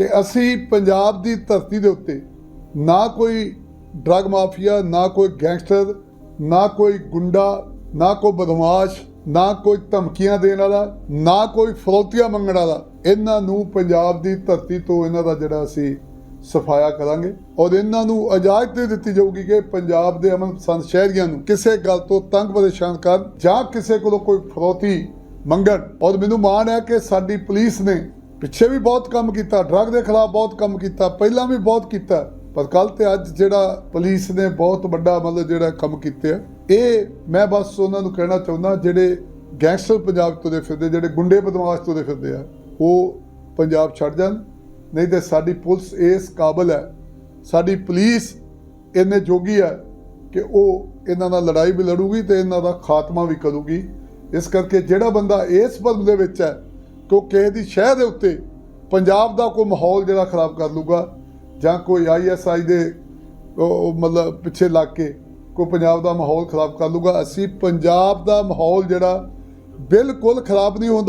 ਕਿ ਅਸੀਂ ਪੰਜਾਬ ਦੀ ਧਰਤੀ ਦੇ ਉੱਤੇ ਨਾ ਕੋਈ ਡਰਗ ਮਾਫੀਆ ਨਾ ਕੋਈ ਗੈਂਗਸਟਰ ਨਾ ਕੋਈ ਗੁੰਡਾ, ਨਾ ਕੋਈ ਬਦਮਾਸ਼, ਨਾ ਕੋਈ ਧਮਕੀਆਂ ਦੇਣ ਵਾਲਾ, ਨਾ ਕੋਈ ਫਰੋਤੀਆਂ ਮੰਗਣ ਵਾਲਾ, ਇਹਨਾਂ ਨੂੰ ਪੰਜਾਬ ਦੀ ਧਰਤੀ ਤੋਂ ਇਹਨਾਂ ਦਾ ਜਿਹੜਾ ਅਸੀਂ ਸਫਾਇਆ ਕਰਾਂਗੇ ਔਰ ਇਹਨਾਂ ਨੂੰ ਇਜਾਜ਼ਤ ਦੇ ਦਿੱਤੀ ਜਾਊਗੀ ਕਿ ਪੰਜਾਬ ਦੇ ਅਮਨ ਪਸੰਦ ਸ਼ਹਿਰੀਆਂ ਨੂੰ ਕਿਸੇ ਗੱਲ ਤੋਂ ਤੰਗ ਪਰੇਸ਼ਾਨ ਕਰਨ ਜਾਂ ਕਿਸੇ ਕੋਲੋਂ ਕੋਈ ਫਰੋਤੀ ਮੰਗਣ ਔਰ ਮੈਨੂੰ ਮਾਣ ਹੈ ਕਿ ਸਾਡੀ ਪੁਲਿਸ ਨੇ ਪਿੱਛੇ ਵੀ ਬਹੁਤ ਕੰਮ ਕੀਤਾ ਡਰੱਗ ਦੇ ਖਿਲਾਫ ਬਹੁਤ ਕੰਮ ਕੀਤਾ, ਪਹਿਲਾਂ ਵੀ ਬਹੁਤ ਕੀਤਾ, ਪਰ ਕੱਲ ਤੇ ਅੱਜ ਜਿਹੜਾ ਪੁਲਿਸ ਨੇ ਬਹੁਤ ਵੱਡਾ ਮਤਲਬ ਜਿਹੜਾ ਕੰਮ ਕੀਤੇ ਆ, ਇਹ ਮੈਂ ਬਸ ਉਹਨਾਂ ਨੂੰ ਕਹਿਣਾ ਚਾਹੁੰਦਾ, ਜਿਹੜੇ ਗੈਂਗਸਟਰ ਪੰਜਾਬ ਤੋਂ ਦੇ ਫਿਰਦੇ, ਜਿਹੜੇ ਗੁੰਡੇ ਬਦਮਾਸ਼ ਤੋਂ ਦੇ ਫਿਰਦੇ ਆ, ਉਹ ਪੰਜਾਬ ਛੱਡ ਜਾਣ, ਨਹੀਂ ਤੇ ਸਾਡੀ ਪੁਲਿਸ ਇਸ ਕਾਬਲ ਹੈ, ਸਾਡੀ ਪੁਲਿਸ ਇੰਨੇ ਜੋਗੀ ਹੈ ਕਿ ਉਹ ਇਹਨਾਂ ਨਾਲ ਲੜਾਈ ਵੀ ਲੜੂਗੀ ਤੇ ਇਹਨਾਂ ਦਾ ਖਾਤਮਾ ਵੀ ਕਰੂਗੀ, ਇਸ ਕਰਕੇ ਜਿਹੜਾ ਬੰਦਾ ਇਸ ਪਦਮ ਦੇ ਵਿੱਚ ਹੈ ਕਿ ਕਿਸੇ ਦੀ ਸ਼ਹਿ ਦੇ ਉੱਤੇ ਪੰਜਾਬ ਦਾ ਕੋਈ ਮਾਹੌਲ ਜਿਹੜਾ ਖਰਾਬ ਕਰ ਲੂਗਾ ਜਾਂ ਕੋਈ ਆਈਐਸਆਈ ਦੇ ਉਹ ਉਹ ਮਤਲਬ ਪਿੱਛੇ ਲੱਗ ਕੇ ਕੋਈ ਪੰਜਾਬ ਦਾ ਮਾਹੌਲ ਖਰਾਬ ਕਰ ਲੂਗਾ, ਅਸੀਂ ਪੰਜਾਬ ਦਾ ਮਾਹੌਲ ਜਿਹੜਾ ਬਿਲਕੁਲ ਖਰਾਬ ਨਹੀਂ ਹੋਣ